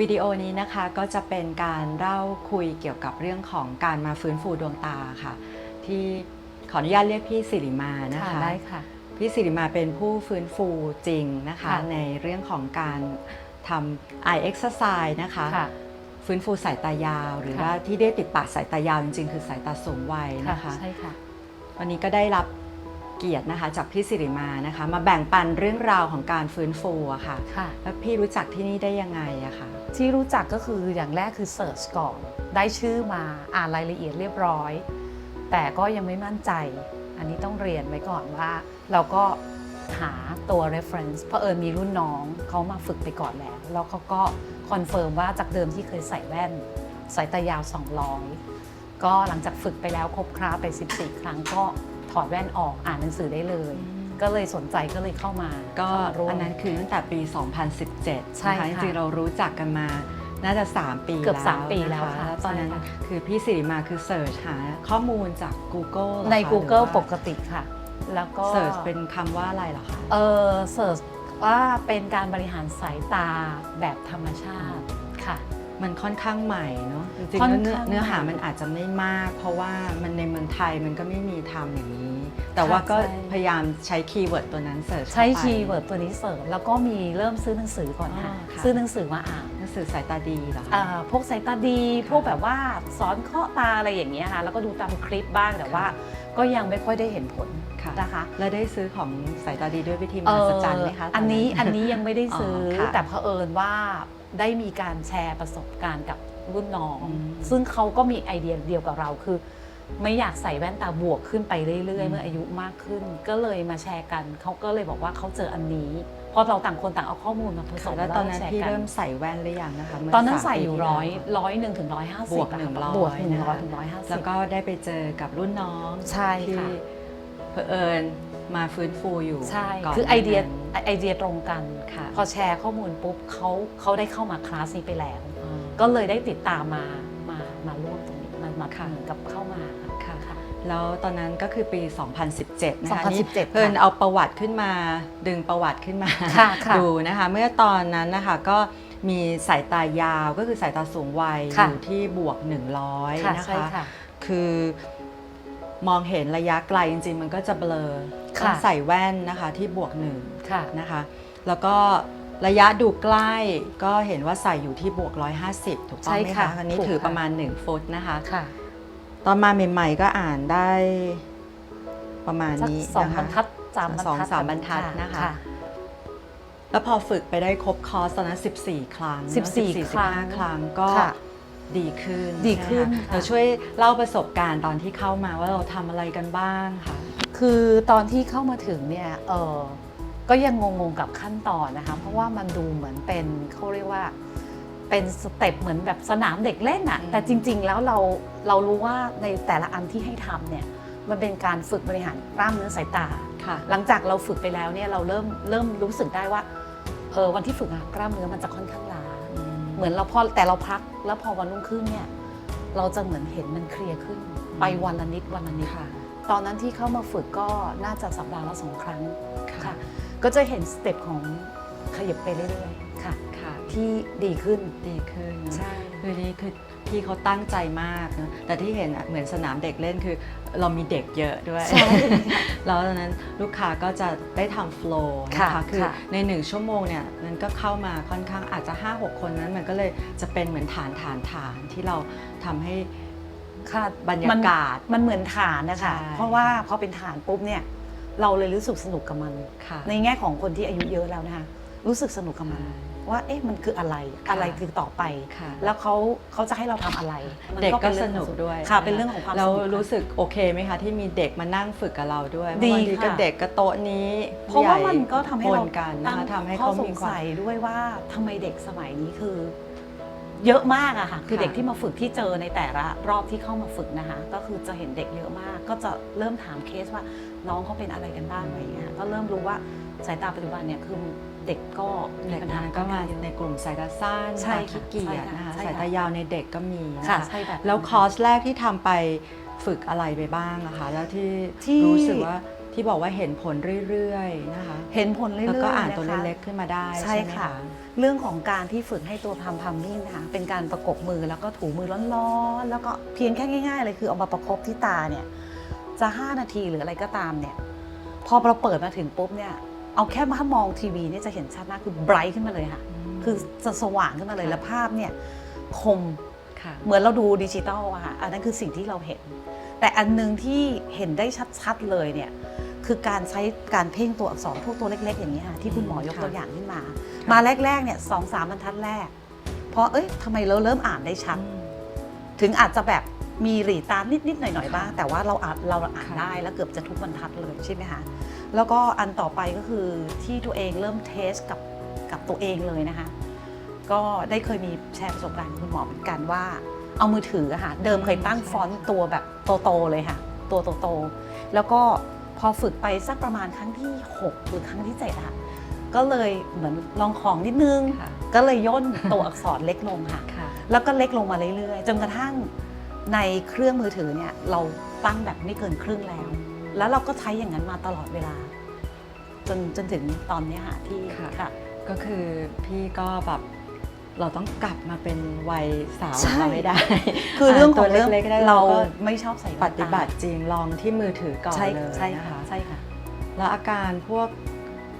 วิดีโอนี้นะคะก็จะเป็นการเล่าคุยเกี่ยวกับเรื่องของการมาฟื้นฟูดวงตาค่ะ ที่ขออนุญาตเรียกพี่สิริมานะคะได้ค่ะพี่สิริมาเป็นผู้ฟื้นฟูจริงนะคะค่ะในเรื่องของการทำ eye exercise นะคะค่ะฟื้นฟูสายตายาว หรือค่ะว่าที่ได้ติดปากสายตายาวจริงๆ คือสายตาสูงวัยนะคะใช่ค่ะวันนี้ก็ได้รับ เกียรตินะคะจากพี่สิริมานะคะ มาแบ่งปันเรื่องราวของการฟื้นฟูอะค่ะ ค่ะ แล้วพี่รู้จักที่นี่ได้ยังไงอะคะที่รู้จักก็คืออย่างแรกคือเสิร์ชก่อน ได้ชื่อมาอ่านรายละเอียดเรียบร้อย แต่ก็ยังไม่มั่นใจ อันนี้ต้องเรียนไว้ก่อนว่า เราก็หาตัว reference เพราะเอิญมีรุ่นน้องเขามาฝึกไปก่อนแล้ว แล้วเขาก็คอนเฟิร์มว่าจากเดิมที่เคยใส่แว่นสายตายาว 200 ก็หลังจากฝึกไปแล้วครบคราไป 14 ครั้งก็ ถอดแว่นออกอ่านหนังสือได้เลย ก็เลยสนใจก็เลยเข้ามาก็เข้ามาร่วมอันนั้นคือตั้งแต่ปี 2017ใช่นะคะค่ะจริงๆเรารู้จักกันมาน่าจะ 3 ปีเกือบแล้วสามปีแล้วนค่ะแล้วตอนนั้นใช่ค่ะคือพี่สิริมาคือเสิร์ชหาข้อมูลจาก Google เหรอคะใน Google หรือปว่ากติค่ะ แล้วก็เสิร์ชเป็นคำว่าอะไรเหรอคะเออเสิร์ชว่าเป็นการบริหารสายตาแบบธรรมชาติค่ะ มันค่อนข้างใหม่เนาะจริงๆค่อนแล้วเนื้อข้างเนื้อหาใหม่มันอาจจะไม่มาก เพราะว่ามันในเมืองไทยมันก็ไม่มีทำอย่างนี้ แต่ว่าก็ใช่ พยายามใช้คีย์เวิร์ดตัวนั้นเสิร์ชใช้เข้าไป คีย์เวิร์ดตัวนี้เสิร์ชแล้วก็มีเริ่มซื้อหนังสือก่อนค่ะ อ๋อค่ะ ซื้อหนังสือมาอ่านหนังสือสายตาดีเหรอคะ อ่าพวกสายตาดี พวกแบบว่าสอนเคาะตาอะไรอย่างเงี้ยค่ะ แล้วก็ดูตามคลิปบ้างแต่ว่า ก็ยังไม่ค่อยได้เห็นผลค่ะ นะคะ แล้วได้ซื้อของสายตาดีด้วยวิธีมเอ่หัอศจรรย์ไหมคะอันนี้ตอันนี้ยังไม่ได้ซื้ออค่ะแต่เผอิญว่า ได้มีการแชร์ประสบการณ์กับรุ่นน้องอืมซึ่งเขาก็มีไอเดียเดียวกับเราคือ ไม่อยากใส่แว่นตาบวกขึ้นไปเรื่อยอืมๆเมื่ออายุมากขึ้น ก็เลยมาแชร์กันเขาก็เลยบอกว่าเขาเจออันนี้พอเราต่างคนต่างเอาข้อมูลมาผสค่ะมแล้วตอนนั้นแชร์พี่กันเริ่มใส่แว่นหรือยังนะคะเมื่ตอนนั้นามใส่อยู่ปีที่ร้อยแล้วร้อยหนึ่งถึงร้อยห้าสิบบวกหนึ่งร้อยบวกหนึ่งร้อยนะคะถึงร้อยห้าสิบแล้วก็ได้ไปเจอกับรุ่นน้องใช่ที่ค่ะเผอิญ มาฟื้นฟูอยู่ใช่ก่นคือไอเดียหน้านั้น ไอเดียตรงกัน ค่ะ พอแชร์ข้อมูลปุ๊บเขาเขาได้เข้ามาคลาสนี้ไปแล้ว อ๋อ ก็เลยได้ติดตามมามามาร่วมตรงนี้มามาค่ะ เหมือนกับเข้ามาค่ะค่ะ แล้วตอนนั้นก็คือปี 2017 นะคะ2017นี่เพิ่นค่ะเอาประวัติขึ้นมาดึงประวัติขึ้นมาค่ะค่ะดูนะคะ เมื่อตอนนั้นนะคะก็มีสายตายาวก็คือสายตาสูงวัยอค่ะ ยู่ที่บวก 100 ค่ะนะใช่คะ ค่ะ คือ มองเห็นระยะไกลจริงๆ มันก็จะเบลอค่ะ ต้องใส่แว่นนะคะที่บวกหนึ่งค่ะ นะคะ แล้วก็ระยะดูใกล้ก็เห็นว่าใส่อยู่ที่บวก 150 ถูกต้องไหมใช่ค่ะคะอันนี้ถูกถือค่ะ ประมาณ 1 ฟุตนะคะ ค่ะตอนมาใหม่ๆก็อ่านได้ประมาณสักนี้สองนะบรคะ รทัดสามบรรทัดสองสามบรรทัดนะคะ แล้วพอฝึกไปได้ครบคอร์สตอนนั้น14 ครั้งสิบสี่14 ครั้ง 15 ครั้งก็ค่ะ ดีขึ้นดีขึ้นใช่ไหมคะค่ะ เราช่วยเล่าประสบการณ์ตอนที่เข้ามาว่าเราทำอะไรกันบ้างค่ะ คือตอนที่เข้ามาถึงเนี่ยเออก็ยังงงๆกับขั้นตอนนะคะ เพราะว่ามันดูเหมือนเป็นเขาเรียกว่าเป็นสเต็ปเหมือนแบบสนามเด็กเล่นอะอืม แต่จริงๆแล้วเราเรารู้ว่าในแต่ละอันที่ให้ทำเนี่ยมันเป็นการฝึกบริหารกล้ามเนื้อสายตา ค่ะ หลังจากเราฝึกไปแล้วเนี่ยเราเริ่มเริ่มรู้สึกได้ว่าเออวันที่ฝึกอะกล้ามเนื้อมันจะค่อนข้างล้าเห มือนเราพอแต่เราพักแล้วพอวันรุ่งขึ้นเนี่ยเราจะเหมือนเห็นมันเคลียร์ขึ้น ไปวันละนิดวันละนิดค่ะ ตอนนั้นที่เข้ามาฝึกก็น่าจะสัปดาห์ละสองครั้งค่ะค่ะก็จะเห็นสเต็ปของขยับไปเรื่อยๆค่ะค่ะที่ดีขึ้นดีขึ้นใช่คือนี่คือ พี่เขาตั้งใจมากเนอะแต่ที่เห็นอะเหมือนสนามเด็กเล่นคือ เรามีเด็กเยอะด้วยใช่แล้วตอนนั้นลูกค้าก็จะได้ทำโฟล์นะค่ะคะคือค่ะ ในหนึ่งชั่วโมงเนี่ยมันก็เข้ามาค่อนข้างอาจจะ 5-6 คนนั้นมันก็เลยจะเป็นเหมือนฐานฐานฐานที่เราทำให้ ค่ะบรรยากาศมันมันเหมือนฐานนะคะ ใช่ เพราะว่าพอเป็นฐานปุ๊บเนี่ย เราเลยรู้สึกสนุกกับมัน ค่ะในแง่ของคนที่อายุเยอะแล้วนะคะ รู้สึกสนุกกับมัน ใช่ ว่าเอ๊ะมันคืออะไรค่ะอะไรคือต่อไปค่ะแล้วเขาเขาจะให้เราทำอะไรมันเด็กก็ป็สรื่องนุกด้วยค่ะเป็นเรื่องของความสเรานุกค่ะรู้สึกโอเคไหมคะที่มีเด็กมานั่งฝึกกับเราด้วยดีบางทีก็ค่ะเด็กก็โต๊ะนี้เพราะว่าผู้ใหญ่มันก็ทำให้เราปนกันนะคะทำให้ข้อเขาสมีงความสัยด้วยว่าทำไมเด็กสมัยนี้คือ เยอะมากอะค่ะคือค่ะเด็กที่มาฝึกที่เจอในแต่ละรอบที่เข้ามาฝึกนะคะ ก็คือจะเห็นเด็กเยอะมาก ก็จะเริ่มถามเคสว่าน้องเขาเป็นอะไรกันบ้างอะไรเงี้ยก็เริ่มรู้ว่า สายตาปัจจุบันเนี่ยคือเด็กก็มีเด็กปัญหานั้นก็มาในกลุ่มสายตาสั้นใช่ตาค่ะขี้เกียจใช่ค่ะนะคะใช่ค่ะสายตายาวในเด็กก็มีนะค่ะคะใช่แบบแล้วคอร์สแรกที่ทำไปฝึกอะไรไปบ้างนะคะ แล้วที่ที่ รู้สึกว่าที่บอกว่าเห็นผลเรื่อยๆนะคะ เห็นผลเรื่อยๆแล้วก็อ่านตัวะคะ เล็กๆขึ้นมาได้ใช่ใช่ไหมค่ะ คะ เรื่องของการที่ฝึกให้ตัวพัมพัมมิ่งนะคะเป็นการประกบมือแล้วก็ถูมือร้อนๆ แล้วก็เพียงแค่ง่ายๆเลยคือเอามาประคบที่ตาเนี่ยจะ 5 นาทีหรืออะไรก็ตามเนี่ย พอเราเปิดมาถึงปุ๊บเนี่ย เอาแค่ถ้ามองทีวีเนี่ยจะเห็นชัดมากคือไบรท์ขึ้นมาเลยค่ะ คือจะสว่างขึ้นมาเลยค่ะแล้วภาพเนี่ยคมค่ะเหมือนเราดูดิจิตอลอะค่ะอันนั้นคือสิ่งที่เราเห็น แต่อันหนึงที่เห็นได้ชัดๆเลยเนี่ยคือการใช้การเพ่งตัวอักษรพวกตัวเล็ก ๆ อย่างนี้ยค่ะที่คุณหมอยกค่ะตัวอย่างขึ้นมา มาแรกๆเนี่ยสองสามบรรทัดแรก เพราะเอ้ยทำไมเราเริ่มอ่านได้ชัดอืมถึงอาจจะแบบมีหรีตามนิดๆหน่อยๆบ้างค่ะแต่ว่าเราอ่านเราอ่านค่ะได้แล้วเกือบจะทุกบรรทัดเลยใช่ไหมคะ แล้วก็อันต่อไปก็คือที่ตัวเองเริ่มเทสกับกับตัวเองเลยนะคะ ก็ได้เคยมีแชร์ประสบการณ์กับคุณหมอเหมือนกันว่า เอามือถืออะค่ะ เดิมเคยตั้งใช่ฟอนต์ตัวแบบโตๆเลยค่ะ ตัวโตๆแล้วก็พอฝึกไปสักประมาณครั้งที่ 6 หรือครั้งที่7อะก็เลยเหมือนลองของนิดนึงค่ะก็เลยย่นตัวอักษรเล็กลงค่ะค่ะ แล้วก็เล็กลงมาเรื่อยๆ จนกระทั่งในเครื่องมือถือเนี่ยเราตั้งแบบไม่เกินครึ่งแล้ว แล้วเราก็ใช้อย่างนั้นมาตลอดเวลา จนจนถึงตอนเนี้ยค่ะที่ค่ะ ค่ะ ก็คือพี่ก็แบบเราต้องกลับมาเป็นวัยสาวใช่ของเราไม่ได้คือเรื่องของตัวเรื่องเล็กๆได้เราเราก็ไม่ชอบใส่แว่นปตาฏิบัติจริงลองที่มือถือก่อนใช่เลยใช่นะค่ะคะใช่ค่ะ แล้วอาการพวก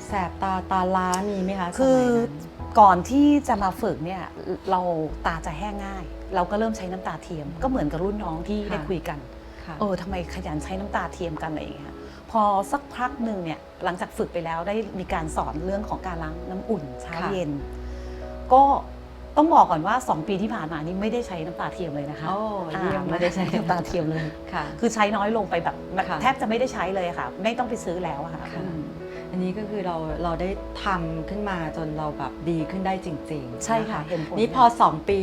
แสบตาตาล้ามีไหมคะคือสมัยนั้นก่อนที่จะมาฝึกเนี่ยเราตาจะแห้งง่าย เราก็เริ่มใช้น้ำตาเทียม ก็เหมือนกับรุ่นน้องที่ได้คุยกันค่ะ เออทำไมขยันใช้น้ำตาเทียมกันอะไรอย่างเงี้ยพอสักพักหนึ่งเนี่ยหลังจากฝึกไปแล้วได้มีการสอนเรื่องของการล้างน้ำอุ่นเช้าค่ะเย็น ก็ต้องบอกก่อนว่า 2 ปีที่ผ่านมานี่ไม่ได้ใช้น้ำตาเทียมเลยนะคะโอ้อ่าเยี่ยมไม่ได้ใช้น้ำตาเทียมเลยค่ะ คือใช้น้อยลงไปแบบแบบค่ะแทบจะไม่ได้ใช้เลยค่ะ ไม่ต้องไปซื้อแล้วอะค่ะค่ะอืมอันนี้ก็คือเราเราได้ทำขึ้นมาจนเราแบบดีขึ้นได้จริง ๆ ใช่ค่ะนเห็นผลนี่พอ 2 ปี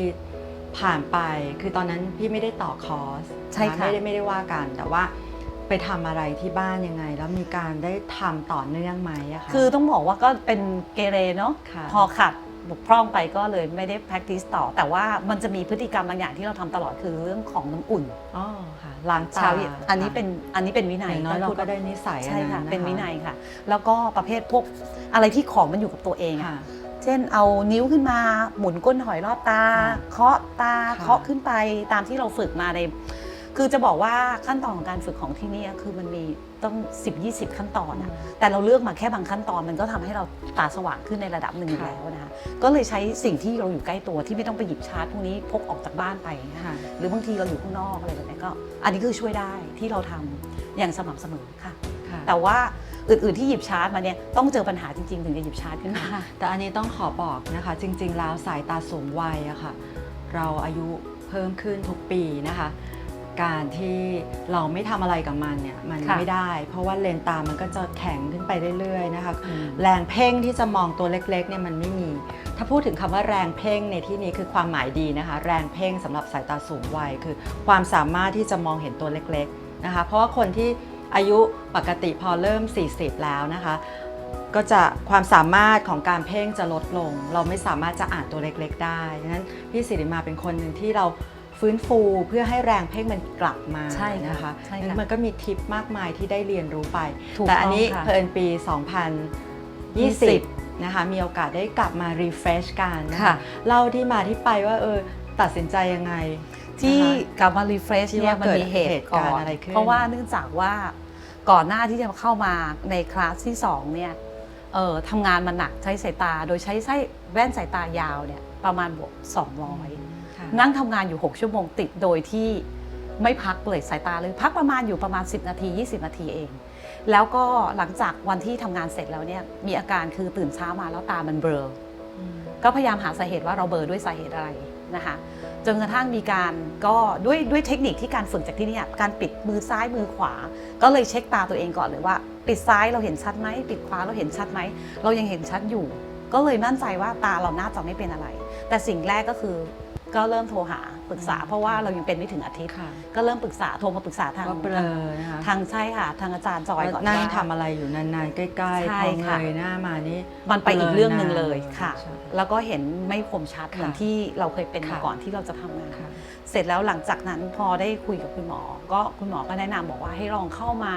ผ่านไป คือตอนนั้นพี่ไม่ได้ต่อคอร์สใช่ค่ะ ไม่ได้ไม่ได้ว่ากัน แต่ว่าไปทำอะไรที่บ้านยังไง แล้วมีการได้ทำต่อเนื่องไหมอะคะคือต้องบอกว่าก็เป็นเกเรเนาะ ค่ะ พอขัดบกพร่องไปก็เลยไม่ได้ practice ต่อ แต่ว่ามันจะมีพฤติกรรมบางอย่างที่เราทำตลอดคือเรื่องของน้ำอุ่นอ๋อค่ะล้างตาเช้าเย็นอันนี้เป็นอันนี้เป็นวินัอยย่างน้อยต้เรางพูก็ได้นิสัยอัใช่ค่ะะเป็นวินัยค่ะ แล้วก็ประเภทพวกอะไรที่ของมันอยู่กับตัวเองอะ ค่ะ เช่นเอานิ้วขึ้นมาหมุนก้นหอยรอบตาค่ะเคาะตาค่ะเคาะขึ้นไปตามที่เราฝึกมาในคือจะบอกว่าขั้นตอนของการฝึกของที่เนี่ยคือมันมีต้อง 10-20 ขั้นตอนอะแต่เราเลือกมาแค่บางขั้นตอนมันก็ทำให้เราตาสว่างขึ้นในระดับหนึ่งอยู่ค่ะแล้วนะคะก็เลยใช้สิ่งที่เราอยู่ใกล้ตัวที่ไม่ต้องไปหยิบชาร์จพวกนี้พกออกจากบ้านไปอย่างเงี้ยค่ะหรือบางทีเราอยู่ข้างนอกอะไรแบบนี้ก็ อันนี้คือช่วยได้ที่เราทำอย่างสม่ำเสมอค่ะค่ะ แต่ว่า อื่นๆที่หยิบชาร์จมาเนี่ยต้องเจอปัญหาจริงๆ ถึงจะหยิบชาร์จขึ้นมา แต่อันนี้ต้องขอบอกนะคะ จริง ๆ แล้วสายตาสูงวัยอะค่ะ เราอายุเพิ่มขึ้นทุกปีนะคะ การที่เราไม่ทำอะไรกับมันเนี่ยมันค่ะไม่ได้ เพราะว่าเลนส์ตามันก็จะแข็งขึ้นไปเรื่อยๆนะคะแรงเพ่งที่จะมองตัวเล็กๆเนี่ยมันไม่มี ถ้าพูดถึงคำว่าแรงเพ่งในที่นี้คือความหมายดีนะคะ แรงเพ่งสำหรับสายตาสูงวัยคือ ความสามารถที่จะมองเห็นตัวเล็กๆนะคะ เพราะว่าคนที่ อายุปกติพอเริ่ม 40 แล้วนะคะ ก็จะความสามารถของการเพ่งจะลดลง เราไม่สามารถจะอ่านตัวเล็ก ๆ ได้ดังนั้นพี่สิริมาเป็นคนหนึ่งที่เราฟื้นฟูเพื่อให้แรงเพ่งมันกลับมาใช่ค่ะนะคะใช่ค่ะงั้นมันก็มีทิปมากมายที่ได้เรียนรู้ไปถูกแต่อันนี้ต้องค่ะเพลินปี 2020 นะคะ มีโอกาสได้กลับมา refresh กันนะค่ะคะเล่าที่มาที่ไปว่าเออตัดสินใจยังไงที่นะคะกลับมา refresh ที่เนี่ยว่ามันมีเหเกิตุดก่อเหตุการณ์นอะไรขึ้นเพราะว่าเนื่องจากว่า ก่อนหน้าที่จะเข้ามาในคลาสที่2เนี่ยเอ่อทำงานมาหนักใช้สายตา โดยใช้ไส้แว่นสายตายาวเนี่ยประมาณบวก200ค่ะนั่งทำงานอยู่ 6 ชั่วโมงติดโดยที่ไม่พักเลยสายตาเลยพักประมาณอยู่ประมาณ 10 นาที 20 นาทีเอง แล้วก็หลังจากวันที่ทำงานเสร็จแล้วเนี่ยมีอาการคือตื่นเช้ามาแล้วตามันเบลออืมก็พยายามหาสาเหตุว่าเราเบลอด้วยสาเหตุอะไร นะคะจนกระทั่งมีการก็ด้วยด้วยเทคนิคที่การฝึกจากที่นี่การปิดมือซ้ายมือขวา ก็เลยเช็คตาตัวเองก่อนเลยว่า ปิดซ้ายเราเห็นชัดไหมปิดขวาเราเห็นชัดไหมเรายังเห็นชัดอยู่ ก็เลยมั่นใจว่าตาเราน่าจะไม่เป็นอะไร แต่สิ่งแรกก็คือก็เริ่มโทรหา ปรึกษาเพราะว่าเรายังเป็นไม่ถึงอาทิตย์ค่ะก็เริ่มปรึกษาโทรมาปรึกษาทางว่าเบลอนะคะทางใช่ค่ะ ทางอาจารย์จอยก่อนนั่งว่าทำอะไรอยู่นานๆ ใกล้ๆใช่พอเงค่ะยหน้ามานี่มันไปอีกเรื่องหนึ่งเลยค่ะใช่แล้วก็เห็นไม่คมชัดค่ะเหมือนที่เราเคยเป็นมาค่ะก่อนที่เราจะทำงานค่ะเสร็จแล้วหลังจากนั้นพอได้คุยกับคุณหมอ ก็คุณหมอก็แนะนำบอกว่าให้ลองเข้ามา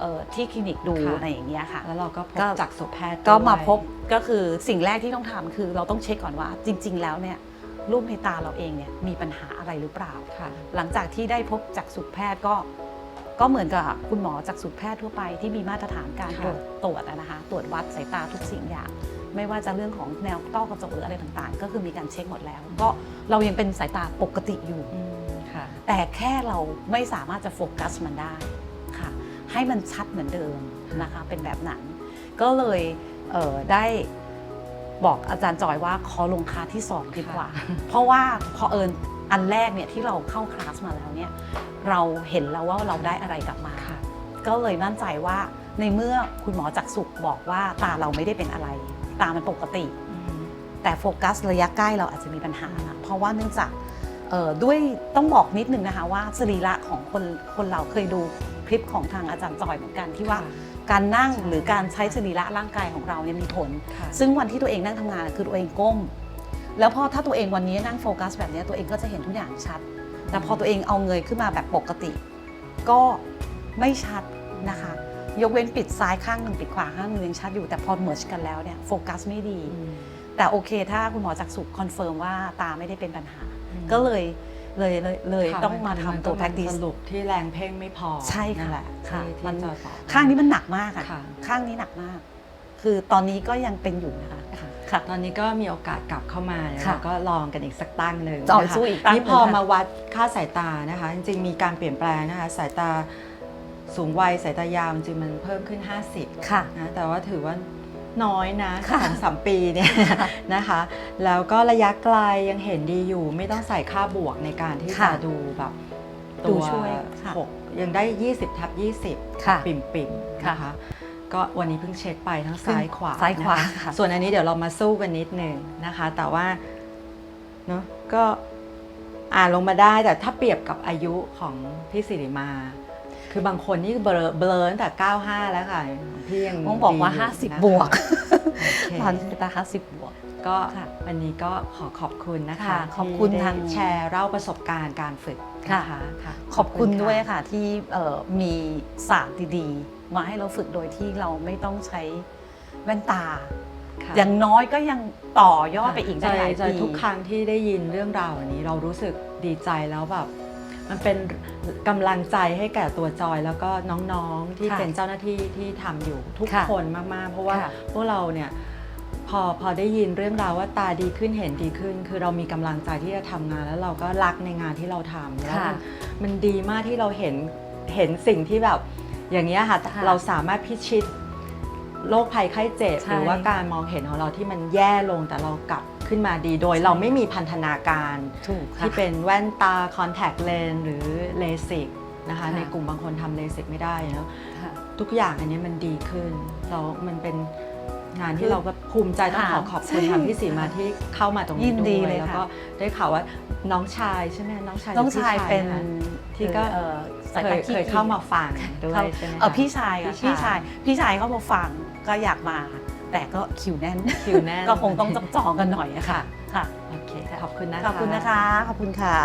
เอ่อที่คลินิกดูค่ะอะไรอย่างเงี้ยค่ะ แล้วเราก็พบก็จากสุแพทย์ก็มาด้วยพบก็คือสิ่งแรกที่ต้องทำคือเราต้องเช็คก่อนว่าจริง ๆ แล้วเนี่ย รูปในตาเราเองเนี่ยมีปัญหาอะไรหรือเปล่า ค่ะ หลังจากที่ได้พบจากสุแพทย์ก็ ก็เหมือนกับคุณหมอจากสุแพทย์ทั่วไปที่มีมาตรฐานการตรวจตรวจอะนะคะตรวจวัดสายตาทุกสิ่งอย่าง ไม่ว่าจะเรื่องของแนวต้อกระจกหรืออะไรต่างๆ ก็คือมีการเช็คหมดแล้ว ก็เรายังเป็นสายตาปกติอยู่ อืมค่ะ แต่แค่เราไม่สามารถจะโฟกัสมันได้ค่ะ ให้มันชัดเหมือนเดิมนะคะ เป็นแบบนั้น ก็เลยเอ่อได้ บอกอาจารย์จอยว่าขอลงคลาสที่สองดีกว่า เพราะว่าพอเอิญอันแรกเนี่ยที่เราเข้าคลาสมาแล้วเนี่ยเราเห็นแล้วว่าเราได้อะไรกลับมาค่ะก็เลยมั่นใจว่าในเมื่อคุณหมอจักษุบอกว่าตาเราไม่ได้เป็นอะไร ตามันปกติอืมแต่โฟกัสระยะใกล้เราอาจจะมีปัญหานะเพราะว่าเนื่องจากเอ่อด้วยต้องบอกนิดนึงนะคะว่าสรีระของคนคนเราเคยดูคลิปของทางอาจารย์จอยเหมือนกันที่ว่าค่ะ การนั่งใช่หรือการใช้สรีระร่างกายของเราเนี่ยมีผลค่ะซึ่งวันที่ตัวเองนั่งทำงานคือตัวเองก้ม แล้วพอถ้าตัวเองวันนี้นั่งโฟกัสแบบเนี้ยตัวเองก็จะเห็นทุกอย่างชัด แต่พอตัวเองเอาเงยขึ้นมาแบบปกติ ก็ไม่ชัดนะคะ ยกเว้นปิดซ้ายข้างหนึ่งปิดขวาข้างหนึ่งยังชัดอยู่แต่พอเมิร์ชกันแล้วเนี่ยโฟกัสไม่ดีอืมแต่โอเคถ้าคุณหมอจักษุคอนเฟิร์มว่าตาไม่ได้เป็นปัญหาอืมก็เลย เลยเลยเลยค่ะต้องมาทำตัวนก็ practice สรุปที่แรงเพ่งไม่พอใช่ค่ะนั่นแหละค่ะที่มันที่จอยบอกข้างนี้มันหนักมากอะค่ะ ข้างนี้หนักมาก คือตอนนี้ก็ยังเป็นอยู่นะคะค่ะ ค่ะ ตอนนี้ก็มีโอกาสกลับเข้ามาเนี่ยค่ะเราก็ลองกันอีกสักตั้งหนึ่งต่อนะคะสู้อีกตั้งหนึ่นี่งพอค่ะมาวัดค่าสายตานะคะ จริงๆมีการเปลี่ยนแปลงนะคะ สายตาสูงวัยสายตา ยาวจริงๆมันเพิ่มขึ้น 50ค่ะ นะแต่ว่าถือว่า น้อยนะค่ะสองสามปีเนี่ยนะคะ แล้วก็ระยะไกลยังเห็นดีอยู่ ไม่ต้องใส่ค่าบวกในการที่ค่ะจะดูแบบดูตัวช่วยค่ะหกยังได้ 20ทับ20ค่ะปิ่มปิ่มๆค่ะนะคะก็วันนี้เพิ่งเช็คไปทั้งซ้ายขวาซ้ายขวานะคะค่ะส่วนอันนี้เดี๋ยวเรามาสู้กันนิดหนึ่งนะคะ แต่ว่าเนาะก็อ่านลงมาได้แต่ถ้าเปรียบกับอายุของพี่สิริมา คือบางคนนี่เบลอเบลอตั้งแต่ 95 แล้วค่ะของพี่ยังต้องบอกว่าดียู่นะคะ50 บวกโอเคตอนนี้ตาห้าสิบบวก ก็ค่ะวันนี้ก็ขอขอบคุณนะคะค่ะขอบคุณที่ได้ทางแชร์เล่าประสบการณ์การฝึกค่ะนะคะค่ะขอบคุณะด้วยค่ะที่เอ่อมีศาสตร์ดีๆ มาให้เราฝึกโดยที่เราไม่ต้องใช้แว่นตาค่ะอย่างน้อยก็ยังต่อยอดไปอีกได้หลายใจปีทุกครั้งที่ได้ยินเรื่องราวอันนี้เรารู้สึกดีใจแล้วแบบ มันเป็นกำลังใจให้แก่ตัวจอยแล้วก็น้องๆที่ค่ะเป็นเจ้าหน้าที่ที่ทำอยู่ทุกค่ะคนมากๆ เพราะว่าค่ะ พวกเราเนี่ยพอพอได้ยินเรื่องราวว่าตาดีขึ้นเห็นดีขึ้น คือเรามีกำลังใจที่จะทำงาน แล้วเราก็รักในงานที่เราทำแล้วค่ะ มัน มันดีมากที่เราเห็นเห็นสิ่งที่แบบอย่างเงี้ยค่ะค่ะเราสามารถพิชิตโรคภัยไข้เจ็บใช่หรือว่าการมองเห็นของเราที่มันแย่ลงแต่เรากลับ ขึ้นมาดี โดยเราไม่มีพันธนาการถูกค่ะที่เป็นแว่นตาคอนแทคเลนหรือเลสิกนะคะค่ะในกลุ่มบางคนทำเลสิกไม่ได้เนอะค่ะทุกอย่างอันนี้มันดีขึ้นเรามันเป็นงานคืที่อเราก็ภูมิใจต้องขอค่ะขอบคุณใช่ทางพี่สีมาที่เข้ามาตรงยินี้นด้ดีวยเลยแล้วค่ะก็ได้ข่าวว่าน้องชายใช่ไหมน้องชายหรืน้องพี่ชายเป็นนะคะที่ก็เอ่อสายเคตายขี้เคยเข้ามาฟังด้วยเข้าใช่ไหมคะเออพี่ชายค่ะพี่พี่ชาชายยพี่ชายเขามาฟังก็อยากมา แต่ก็คิวแน่นคิวแน่น ก็คงต้องจองกันหน่อยอะค่ะค่ะโอเคขอบคุณนะคะ ขอบคุณนะคะ ขอบคุณค่ะ